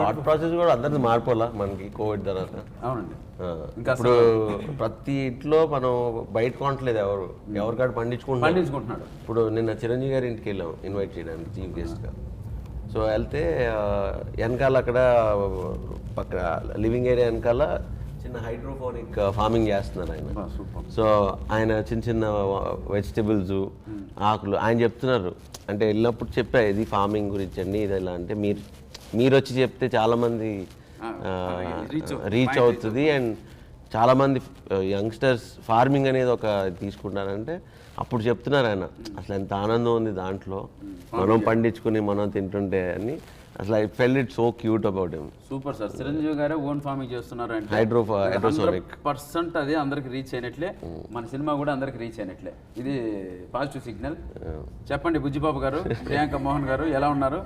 Thought process కూడా అందరిది మారిపోలా మనకి కోవిడ్ తర్వాత. అవునండి. ఇంకా ఇప్పుడు ప్రతి ఇంట్లో మనం బయట కొనట్లేదు ఎవరు. ఎవరికాడు పండించుకుంటున్నారు? పండించుకుంటున్నాడు. ఇప్పుడు నిన్న చిరంజీవి గారి ఇంటికి వెళ్ళాం ఇన్వైట్ చేయడానికి చీఫ్ గెస్ట్గా సో వెళ్తే వెనకాల అక్కడ పక్క లివింగ్ ఏరియా వెనకాల చిన్న హైడ్రోఫోనిక్ ఫార్మింగ్ చేస్తున్నారు ఆయన. సో ఆయన చిన్న చిన్న వెజిటబుల్స్ ఆకులు ఆయన చెప్తున్నారు. అంటే వెళ్ళినప్పుడు చెప్పా ఇది ఫార్మింగ్ గురించి అండి ఇది ఎలా అంటే మీరు మీరు వచ్చి చెప్తే చాలామంది రీచ్ అవుతుంది అండ్ చాలామంది యంగ్స్టర్స్ ఫార్మింగ్ అనేది ఒక తీసుకుంటారంటే అప్పుడు చెప్తున్నారు ఆయన అసలు ఎంత ఆనందం ఉంది దాంట్లో. మనం పండించుకుని మనం తింటుంటే అని. అసలు I felt it so cute about him. Super sir. Chiranjeevi గారే ఓన్ ఫార్మింగ్ చేస్తున్నారు అంటే హైడ్రో హైడ్రోసోనిక్. పర్సెంట్ అది అందరికి రీచ్ అయినట్లే. మన సినిమా కూడా అందరికి రీచ్ అయినట్లే. ఇది పాజిటివ్ సిగ్నల్ చెప్పండి బుజ్జిబాబు గారు ప్రియాంక మోహన్ గారు ఎలా ఉన్నారు?